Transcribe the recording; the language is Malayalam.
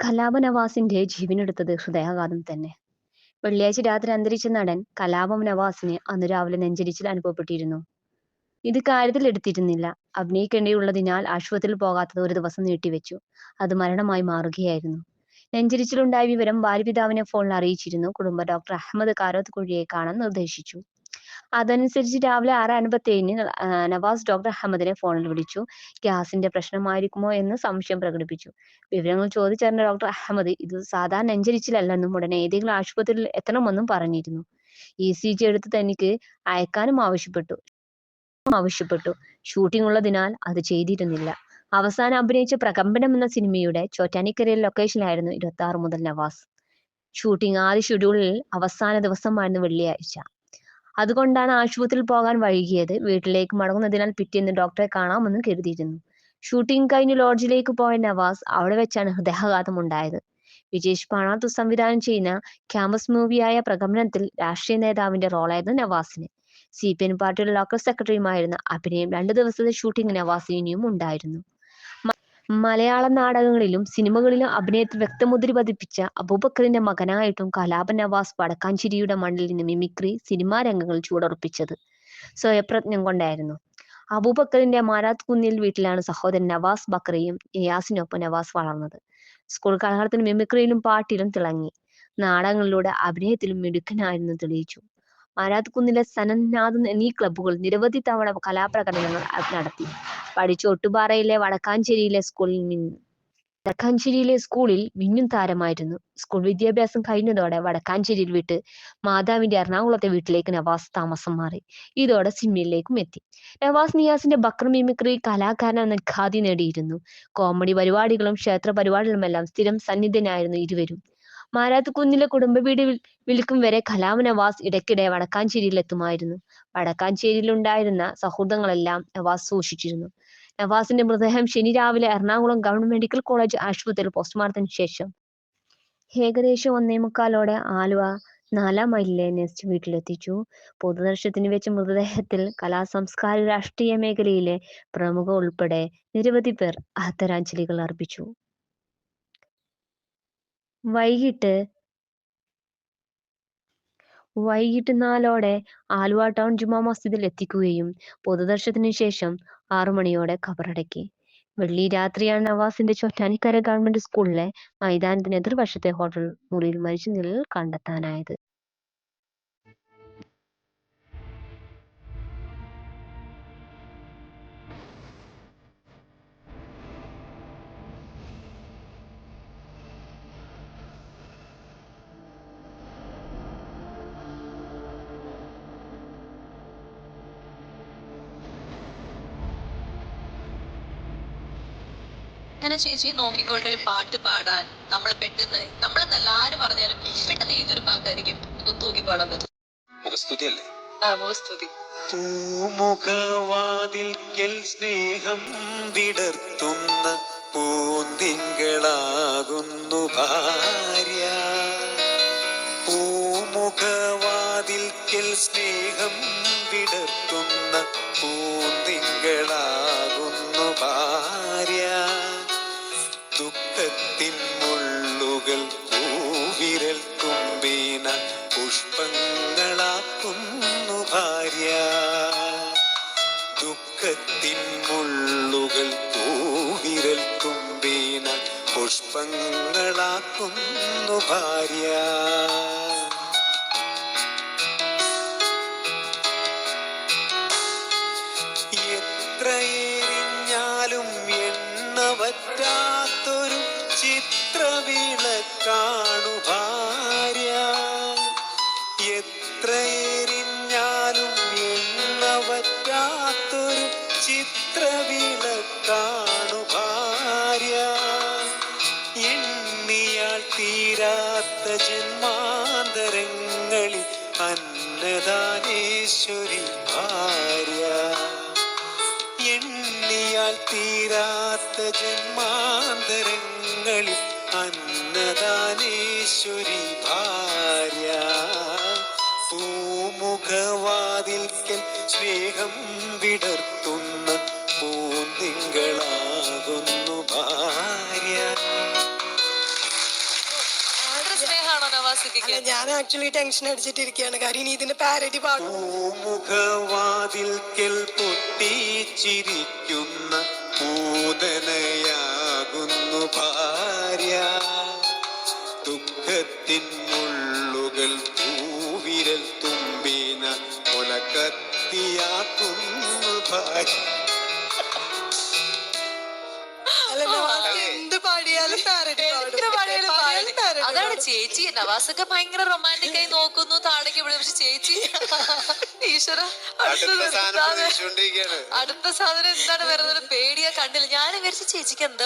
കലാപ ജീവനെടുത്തത് ഹൃദയാഘാതം തന്നെ. വെള്ളിയാഴ്ച രാത്രി അന്തരിച്ച നടൻ കലാപം നവാസിന് അന്ന് രാവിലെ നെഞ്ചരിച്ചിൽ അനുഭവപ്പെട്ടിരുന്നു. ഇത് കാര്യത്തിൽ എടുത്തിരുന്നില്ല. അഭിനയിക്കേണ്ടിയുള്ളതിനാൽ ആശുപത്രിയിൽ പോകാത്തത് ഒരു ദിവസം നീട്ടിവെച്ചു. അത് മരണമായി മാറുകയായിരുന്നു. നെഞ്ചരിച്ചിലുണ്ടായ വിവരം ഭാര്യപിതാവിനെ ഫോണിൽ അറിയിച്ചിരുന്നു. കുടുംബ ഡോക്ടർ അഹമ്മദ് കാരോത്തുകുഴിയെ കാണാൻ നിർദ്ദേശിച്ചു. അതനുസരിച്ച് രാവിലെ ആറ് അൻപത്തേഴിന് നവാസ് ഡോക്ടർ അഹമ്മദിനെ ഫോണിൽ വിളിച്ചു. ഗ്യാസിന്റെ പ്രശ്നമായിരിക്കുമോ എന്ന് സംശയം പ്രകടിപ്പിച്ചു. വിവരങ്ങൾ ചോദിച്ചറിഞ്ഞ ഡോക്ടർ അഹമ്മദ് ഇത് സാധാരണ നെഞ്ചരിച്ചിലല്ലെന്നും ഉടനെ ഏതെങ്കിലും ആശുപത്രിയിൽ എത്തണമെന്നും പറഞ്ഞിരുന്നു. ഇ സി ജി എടുത്ത് തനിക്ക് അയക്കാനും ആവശ്യപ്പെട്ടു ആവശ്യപ്പെട്ടു. ഷൂട്ടിംഗ് ഉള്ളതിനാൽ അത് ചെയ്തിരുന്നില്ല. അവസാനം അഭിനയിച്ച പ്രകമ്പനം എന്ന സിനിമയുടെ ചോറ്റാനിക്കരയിൽ ലൊക്കേഷനിലായിരുന്നു ഇരുപത്തി മുതൽ നവാസ്. ഷൂട്ടിംഗ് ആദ്യ ഷെഡ്യൂളിൽ അവസാന ദിവസമായിരുന്നു വെള്ളിയാഴ്ച. അതുകൊണ്ടാണ് ആശുപത്രിയിൽ പോകാൻ വൈകിയത്. വീട്ടിലേക്ക് മടങ്ങുന്നതിനാൽ പിറ്റേന്ന് ഡോക്ടറെ കാണാമെന്ന് കരുതിയിരുന്നു. ഷൂട്ടിംഗ് കഴിഞ്ഞ് ലോഡ്ജിലേക്ക് പോയ നവാസ് അവിടെ വെച്ചാണ് ഹൃദയാഘാതം ഉണ്ടായത്. വിജേഷ് പാണാത്തു സംവിധാനം ചെയ്യുന്ന ക്യാമ്പസ് മൂവിയായ പ്രകമനത്തിൽ രാഷ്ട്രീയ നേതാവിന്റെ റോളായിരുന്നു നവാസിന്. സി പി എം പാർട്ടിയുടെ ലോക്കൽ സെക്രട്ടറിയുമായിരുന്ന അഭിനയം രണ്ടു ദിവസത്തെ ഷൂട്ടിംഗ് നവാസിനിയും ഉണ്ടായിരുന്നു. മലയാളം നാടകങ്ങളിലും സിനിമകളിലും അഭിനയത്തിൽ വ്യക്തമുദ്ര പതിപ്പിച്ച അബൂബക്കറിന്റെ മകനായിട്ടും കലാപൻ നവാസ് വടക്കാഞ്ചേരിയുടെ മണ്ണിൽ നിന്ന് മിമിക്രി സിനിമാ രംഗങ്ങളിൽ ചുവടുറപ്പിച്ചത് സ്വയപ്രജ്ഞം കൊണ്ടായിരുന്നു. അബൂബക്കറിന്റെ മാരാത്ത് കുന്നിൽ വീട്ടിലാണ് സഹോദരൻ നവാസ് ബക്കറിയും യാസിനൊപ്പം നവാസ് വളർന്നത്. സ്കൂൾ കാലഘട്ടത്തിൽ മിമിക്രിയിലും പാട്ടിലും തിളങ്ങി. നാടകങ്ങളിലൂടെ അഭിനയത്തിലും മിടുക്കനായിരുന്നു തെളിയിച്ചു. മാരാത്ത് കുന്നിലെ സനന്നാഥ് എന്നീ ക്ലബ്ബുകൾ നിരവധി തവണ കലാപ്രകടനങ്ങൾ നടത്തി. പഠിച്ച ഒട്ടുപാറയിലെ വടക്കാഞ്ചേരിയിലെ സ്കൂളിൽ നിന്ന് വടക്കാഞ്ചേരിയിലെ സ്കൂളിൽ മിന്നും താരമായിരുന്നു. സ്കൂൾ വിദ്യാഭ്യാസം കഴിഞ്ഞതോടെ വടക്കാഞ്ചേരിയിൽ വിട്ട് മാതാവിന്റെ എറണാകുളത്തെ വീട്ടിലേക്ക് നവാസ് താമസം മാറി. ഇതോടെ സിനിമയിലേക്കും എത്തി. നവാസ് നിയാസിന്റെ ബക്ര മിമിക്രി കലാകാരൻ എന്ന ഖാദി നേടിയിരുന്നു. കോമഡി പരിപാടികളും ക്ഷേത്ര പരിപാടികളുമെല്ലാം സ്ഥിരം സന്നിധനായിരുന്നു ഇരുവരും. മാരാത്തുകുന്നിലെ കുടുംബ വീട് വിൽക്കും വരെ കലാം നവാസ് ഇടയ്ക്കിടെ വടക്കാഞ്ചേരിയിൽ എത്തുമായിരുന്നു. വടക്കാഞ്ചേരിയിലുണ്ടായിരുന്ന സൗഹൃദങ്ങളെല്ലാം നവാസ് സൂക്ഷിച്ചിരുന്നു. നവാസിന്റെ മൃതദേഹം ശനി രാവിലെ എറണാകുളം ഗവൺമെന്റ് മെഡിക്കൽ കോളേജ് ആശുപത്രിയിൽ പോസ്റ്റ്മോർട്ടത്തിന് ശേഷം ഏകദേശം ഒന്നേ മുക്കാലോടെ ആലുവ നാലാം മൈലിലെ നെസ്റ്റ് വീട്ടിലെത്തിച്ചു. പൊതുദർശനത്തിന് വെച്ച മൃതദേഹത്തിൽ കലാസംസ്കാര രാഷ്ട്രീയ മേഖലയിലെ പ്രമുഖ ഉൾപ്പെടെ നിരവധി പേർ ആദരാഞ്ജലികൾ അർപ്പിച്ചു. വൈകിട്ട് വൈകിട്ട് നാലോടെ ആലുവ ടൗൺ ജുമാ മസ്ജിദിൽ എത്തിക്കുകയും പൊതുദർശനത്തിന് ശേഷം ആറു മണിയോടെ ഖബറടക്കി. വെള്ളി രാത്രിയാണ് നവാസിന്റെ ചോറ്റാനിക്കര ഗവൺമെന്റ് സ്കൂളിലെ മൈതാനത്തിന് എതിർവശത്തെ ഹോട്ടൽ മുറിയിൽ മരിച്ച നിലയിൽ കണ്ടെത്താനായത്. അങ്ങനെ ചേച്ചി നോക്കിക്കൊണ്ട് ഒരു പാട്ട് പാടാൻ നമ്മൾ പെട്ടെന്ന് നമ്മൾ എല്ലാരും ആര് പറഞ്ഞാലും പെട്ടെന്ന് ഏതൊരു പാട്ടായിരിക്കും തൂക്കി പാടാൻ പറ്റും. മുഖസ്തുതിയല്ലേ? ആ മുഖസ്തുതി. പൂമുഖവാതിൽക്കൽ സ്നേഹം വിടർത്തുന്ന പൂന്തിങ്കളാകുന്നു ഭാര്യ. പൂമുഖവാതിൽക്കൽ സ്നേഹം വിടർത്തുന്ന പൂന്തിങ്കളാകുന്നു മുള്ളുകൾ പൂവിരൽ തുമ്പിന പുഷ്പങ്ങളാക്കുന്നു ഭാര്യ. ദുഃഖത്തിൻ മുള്ളുകൾ പൂവിരൽ തുമ്പിന പുഷ്പങ്ങളാക്കുന്നു ഭാര്യ. എത്രയെറിഞ്ഞാലും എണ്ണ പറ്റാത്തൊരു ചിത്രവിളക്കാണു ഭാര്യ. എത്രയെരിഞ്ഞാലും എണ്ണവറ്റാത്തൊരു കാണു ഭാര്യ. എണ്ണിയാൽ തീരാത്ത ജന്മാന്തരങ്ങളിൽ അന്നദാനേശ്വരി ഭാര്യ. എണ്ണിയാൽ തീരാത്ത ജന്മാന്തരങ്ങളിൽ അന്നദാനേശ്വരി ഭാര്യ. പൂമുഖവാതിൽക്കൽ സ്നേഹം വിടർത്തുന്ന പൂന്തിങ്കളാകുന്നു ഭാര്യ. ഞാൻ ആക്ച്വലി ടെൻഷൻ അടിച്ചിട്ടിരിക്കുകയാണ്. കാര്യം ഇനി ഇതിന്റെ പാരഡി പാടും പൂമുഖവാതിൽക്കൽ പൊട്ടിച്ചിരിക്കുന്ന അതാണ് ചേച്ചി നവാസൊക്കെ ഭയങ്കര റൊമാന്റിക് ആയി നോക്കുന്നു താടക്ക് ഇവിടെ പക്ഷെ ചേച്ചി ഈശ്വര അടുത്ത സാധനം പ്രതീക്ഷിച്ചുകൊണ്ടിരിക്കുകയാണ് അടുത്ത സാധനം എന്താണ് വരുന്നത് പേടിയാ കണ്ടില്ല. ഞാൻ വിചാരിച്ചു ചേച്ചിക്ക് എന്താ